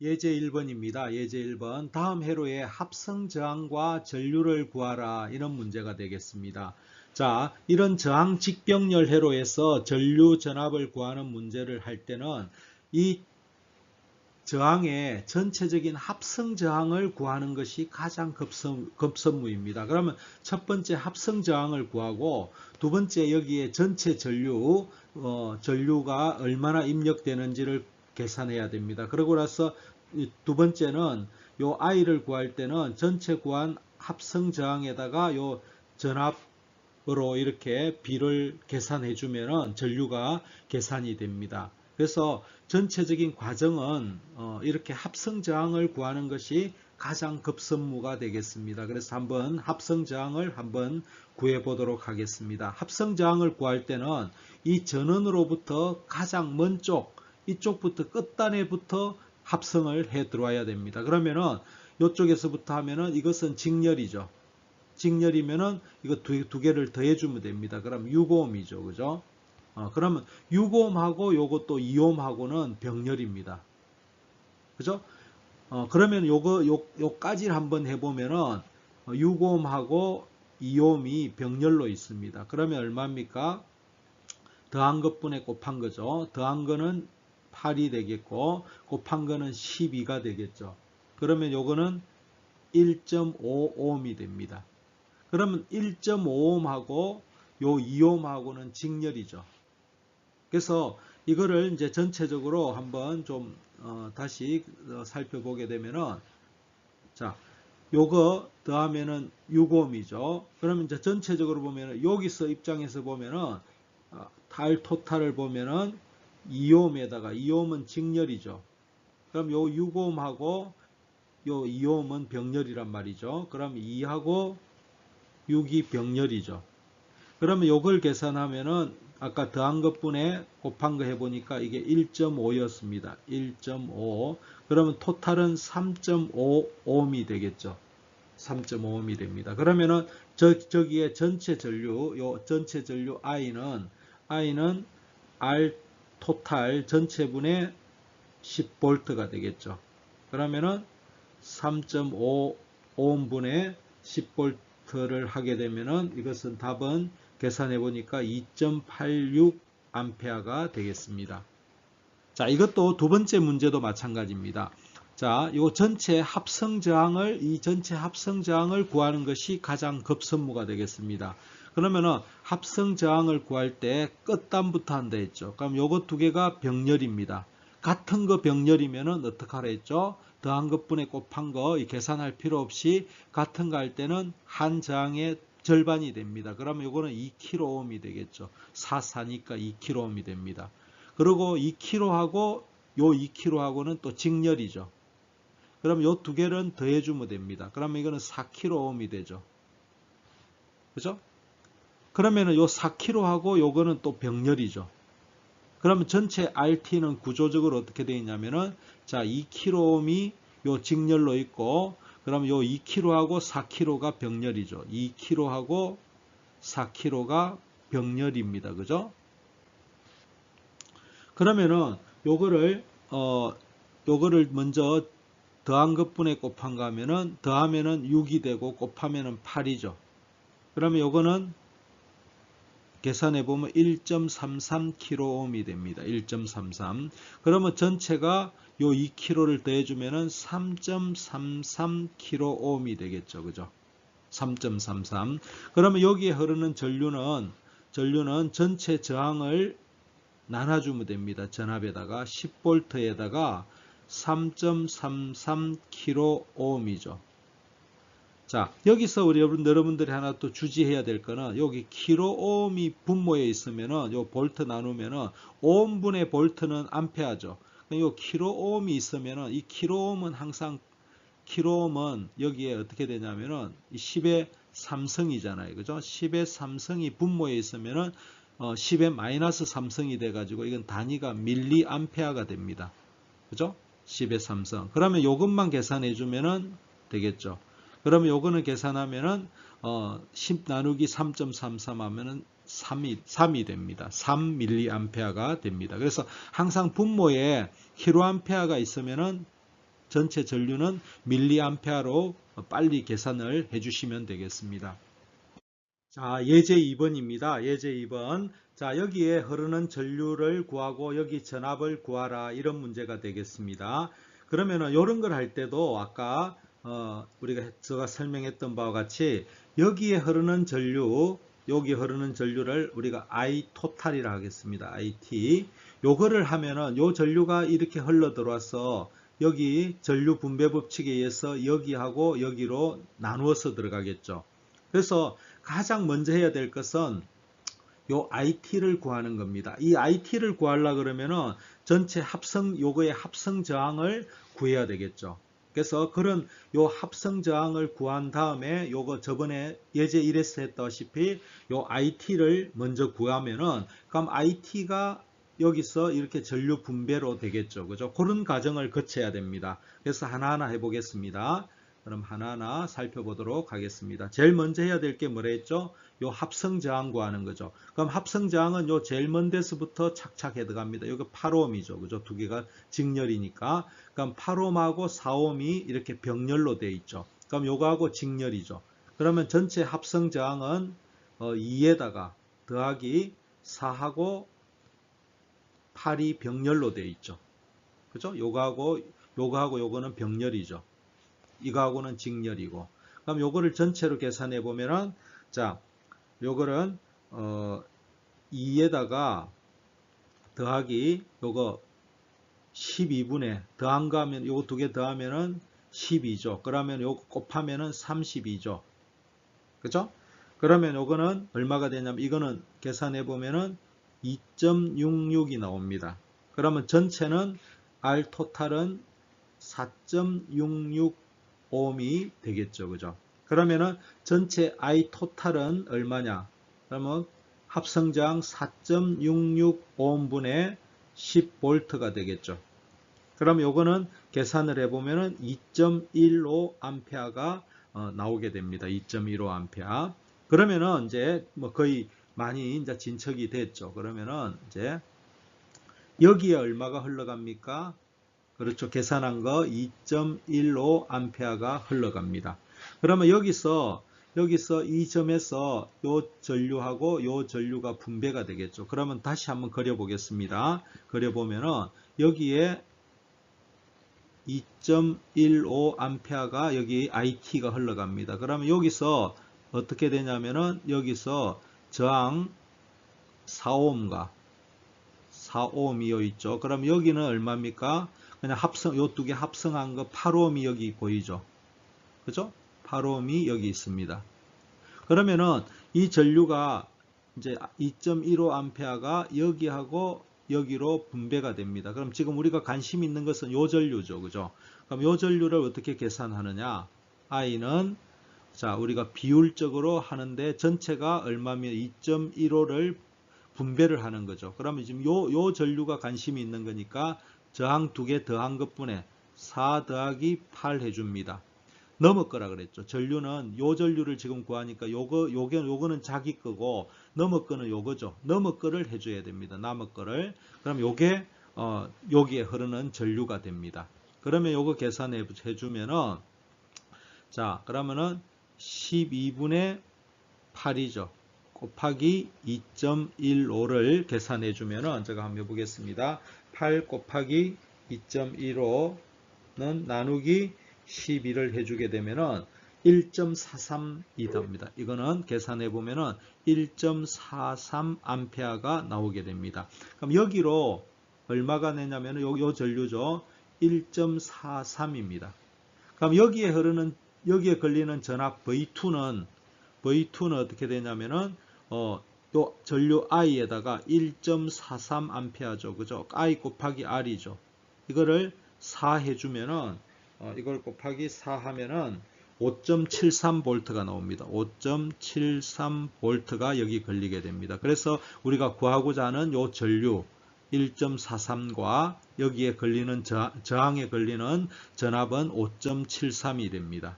예제 1번입니다. 예제 1번 다음 회로의 합성 저항과 전류를 구하라 이런 문제가 되겠습니다. 자, 이런 저항 직병렬 회로에서 전류 전압을 구하는 문제를 할 때는 이 저항의 전체적인 합성 저항을 구하는 것이 가장 급선, 급선무입니다. 그러면 첫 번째 합성 저항을 구하고 두 번째 여기에 전체 전류, 어, 전류가 얼마나 입력되는지를 계산해야 됩니다. 그러고 나서 두 번째는 요 i를 구할 때는 전체 구한 합성 저항에다가 요 전압으로 이렇게 비를 계산해 주면은 전류가 계산이 됩니다. 그래서 전체적인 과정은 어 이렇게 합성 저항을 구하는 것이 가장 급선무가 되겠습니다. 그래서 한번 합성 저항을 한번 구해 보도록 하겠습니다. 합성 저항을 구할 때는 이 전원으로부터 가장 먼 쪽, 이쪽부터 끝단에부터 합성을 해 들어와야 됩니다. 그러면은 이쪽에서부터 하면은 이것은 직렬이죠. 직렬이면은 이거 두, 두 개를 더해 주면 됩니다. 그럼 6옴이죠. 그죠? 어, 그러면 6옴하고 요것도 2옴하고는 병렬입니다. 그죠? 어, 그러면 요거 요 요까지를 한번 해 보면은 6옴하고 2옴이 병렬로 있습니다. 그러면 얼마입니까? 더한 것분에 곱한 거죠. 더한 거는 8이 되겠고 곱한 거는 12가 되겠죠. 그러면 요거는 1.5옴이 됩니다. 그러면 1.5옴하고 요 2옴하고는 직렬이죠. 그래서 이거를 이제 전체적으로 한번 좀 어, 다시 어, 살펴보게 되면은 자 요거 더하면은 6옴이죠. 그러면 이제 전체적으로 보면은 여기서 입장에서 보면은 어, 달 토탈을 보면은 2옴에다가 2옴은 직렬이죠. 그럼 요 6옴하고 요 2옴은 병렬이란 말이죠. 그럼 2하고 6이 병렬이죠. 그러면 요걸 계산하면은 아까 더한 것분에 곱한 거 해보니까 이게 1.5였습니다. 1.5 그러면 토탈은 3.5옴이 되겠죠. 3.5옴이 됩니다. 그러면은 저, 저기에 전체 전류 요 전체 전류 I는 I는 R 토탈 전체분의 10V가 되겠죠. 그러면은 3.5옴분의 10V를 하게 되면은 이것은 답은 계산해 보니까 2.86 암페어가 되겠습니다. 자, 이것도 두 번째 문제도 마찬가지입니다. 자, 이 전체 합성 저항을 이 전체 합성 저항을 구하는 것이 가장 급선무가 되겠습니다. 그러면은 합성 저항을 구할 때 끝단부터 한다 했죠. 그럼 요거 두 개가 병렬입니다. 같은 거 병렬이면은 어떻게 하라 했죠? 더한 것분에 곱한 거 계산할 필요 없이 같은 거 할 때는 한 저항의 절반이 됩니다. 그러면 요거는 2kg이 되겠죠. 4, 4니까 2kg이 됩니다. 그리고 2kg하고 요 2kg하고는 또 직렬이죠. 그럼 요 두 개는 더해주면 됩니다. 그러면 이거는 4kg이 되죠. 그죠? 그러면은 요 4kg하고 요거는 또 병렬이죠. 그러면 전체 RT는 구조적으로 어떻게 되어 있냐면은 자 2kg이 요 직렬로 있고 그러면 요 2kg하고 4kg가 병렬이죠. 2kg하고 4kg가 병렬입니다. 그죠? 그러면은 요거를 어 요거를 먼저 더한 것분에 곱한 거 하면은 더하면은 6이 되고 곱하면은 8이죠. 그러면 요거는 계산해 보면 1.33km이 됩니다. 1.33. 그러면 전체가 요 2km를 더해 주면은 3.33km이 되겠죠. 그죠? 3.33. 그러면 여기에 흐르는 전류는 전류는 전체 저항을 나눠주면 됩니다. 전압에다가 10V에다가 3.33kΩ이죠. 자, 여기서 우리 여러분, 여러분들이 하나 또 주지해야 될 거는 여기 킬로옴이 분모에 있으면은 요 볼트 나누면은 옴분의 볼트는 암페아죠. 요 킬로옴이 있으면은 이 킬로옴은 항상 킬로옴은 여기에 어떻게 되냐면은 10의 삼성이잖아요. 그죠? 10의 삼성이 분모에 있으면은 어 10의 마이너스 삼성이 돼 가지고 이건 단위가 밀리 암페아가 됩니다. 그죠? 10의 삼성. 그러면 요것만 계산해 주면은 되겠죠. 그러면 요거는 계산하면은 어, 10 나누기 3.33 하면은 3이, 3이 됩니다. 3mA가 됩니다. 그래서 항상 분모에 킬로암페어가 있으면은 전체 전류는 밀리암페어로 빨리 계산을 해주시면 되겠습니다. 자, 예제 2번입니다. 예제 2번. 자, 여기에 흐르는 전류를 구하고 여기 전압을 구하라. 이런 문제가 되겠습니다. 그러면은 이런 걸 할 때도 아까 어, 우리가 제가 설명했던 바와 같이 여기에 흐르는 전류, 여기 흐르는 전류를 우리가 I 토탈이라 하겠습니다. IT. 요거를 하면은 요 전류가 이렇게 흘러 들어와서 여기 전류 분배 법칙에 의해서 여기하고 여기로 나누어서 들어가겠죠. 그래서 가장 먼저 해야 될 것은 요 IT를 구하는 겁니다. 이 IT를 구하려 그러면은 전체 합성 요거의 합성 저항을 구해야 되겠죠. 그래서 그런 요 합성 저항을 구한 다음에 요거 저번에 예제 1에서 했다시피 요 IT를 먼저 구하면은 그럼 IT가 여기서 이렇게 전류 분배로 되겠죠. 그죠? 그런 과정을 거쳐야 됩니다. 그래서 하나하나 해보겠습니다. 그럼 하나하나 살펴보도록 하겠습니다. 제일 먼저 해야 될 게 뭐라 했죠? 요 합성 저항 구 하는 거죠. 그럼 합성 저항은 요 제일 먼 데서부터 착착 해 들어갑니다. 여기 8옴이죠. 그죠? 두 개가 직렬이니까. 그럼 8옴하고 4옴이 이렇게 병렬로 되어 있죠. 그럼 요거하고 직렬이죠. 그러면 전체 합성 저항은 어 2에다가 더하기 4하고 8이 병렬로 되어 있죠. 그죠? 요거하고 요거하고 요거는 병렬이죠. 이거하고는 직렬이고. 그럼 요거를 전체로 계산해 보면은 자, 요거는 어 2에다가 더하기 요거 12분의 더한 거 하면 요거 두 개 더하면은 12죠. 그러면 요거 곱하면은 32죠. 그죠? 그러면 요거는 얼마가 되냐면 이거는 계산해 보면은 2.66이 나옵니다. 그러면 전체는 R 토탈은 4.66 옴이 되겠죠. 그죠? 그러면은 전체 I 토탈은 얼마냐? 그러면 합성장 4.66옴분의 10볼트가 되겠죠. 그럼 요거는 계산을 해보면은 2.15 암페어가 어, 나오게 됩니다. 2.15 암페어. 그러면은 이제 뭐 거의 많이 이제 진척이 됐죠. 그러면은 이제 여기에 얼마가 흘러갑니까? 그렇죠. 계산한 거 2.15 암페어가 흘러갑니다. 그러면 여기서 여기서 이 점에서 요 전류하고 요 전류가 분배가 되겠죠. 그러면 다시 한번 그려 보겠습니다. 그려 보면은 여기에 2.15 암페어가 여기 IT가 흘러갑니다. 그러면 여기서 어떻게 되냐면은 여기서 저항 4옴과 4옴이요 있죠. 그럼 여기는 얼마입니까? 그냥 합성 요 두 개 합성한 거 8옴이 여기 보이죠. 그죠? 8옴이 여기 있습니다. 그러면은 이 전류가 이제 2.15 암페어가 여기하고 여기로 분배가 됩니다. 그럼 지금 우리가 관심 있는 것은 요 전류죠. 그죠? 그럼 요 전류를 어떻게 계산하느냐? I는 자, 우리가 비율적으로 하는데 전체가 얼마면 2.15를 분배를 하는 거죠. 그러면 지금 요, 요 전류가 관심이 있는 거니까 저항 두 개 더한 것분에 4 더하기 8 해줍니다. 넘어 거라 그랬죠. 전류는 요 전류를 지금 구하니까 요거 요게 요거는 자기 거고 넘어 거는 요거죠. 넘어 거를 해줘야 됩니다. 남어 거를 그럼 요게 어 여기에 흐르는 전류가 됩니다. 그러면 요거 계산해 주면은 자 그러면은 12분의 8이죠. 곱하기 2.15를 계산해 주면은 제가 한번 해보겠습니다. 8 곱하기 2.15는 나누기 12를 해주게 되면은 1.43이 됩니다. 이거는 계산해 보면은 1.43 암페어가 나오게 됩니다. 그럼 여기로 얼마가 되냐면은 요, 요 전류죠. 1.43입니다. 그럼 여기에 흐르는 여기에 걸리는 전압 V2는 V2는 어떻게 되냐면은 어, 요 전류 I에다가 1.43 암페어죠. 그죠? I 곱하기 R이죠. 이거를 4 해주면은 어, 이걸 곱하기 4 하면은 5.73V가 나옵니다. 5.73V가 여기 걸리게 됩니다. 그래서 우리가 구하고자 하는 요 전류 1.43과 여기에 걸리는 저항에 걸리는 전압은 5.73이 됩니다.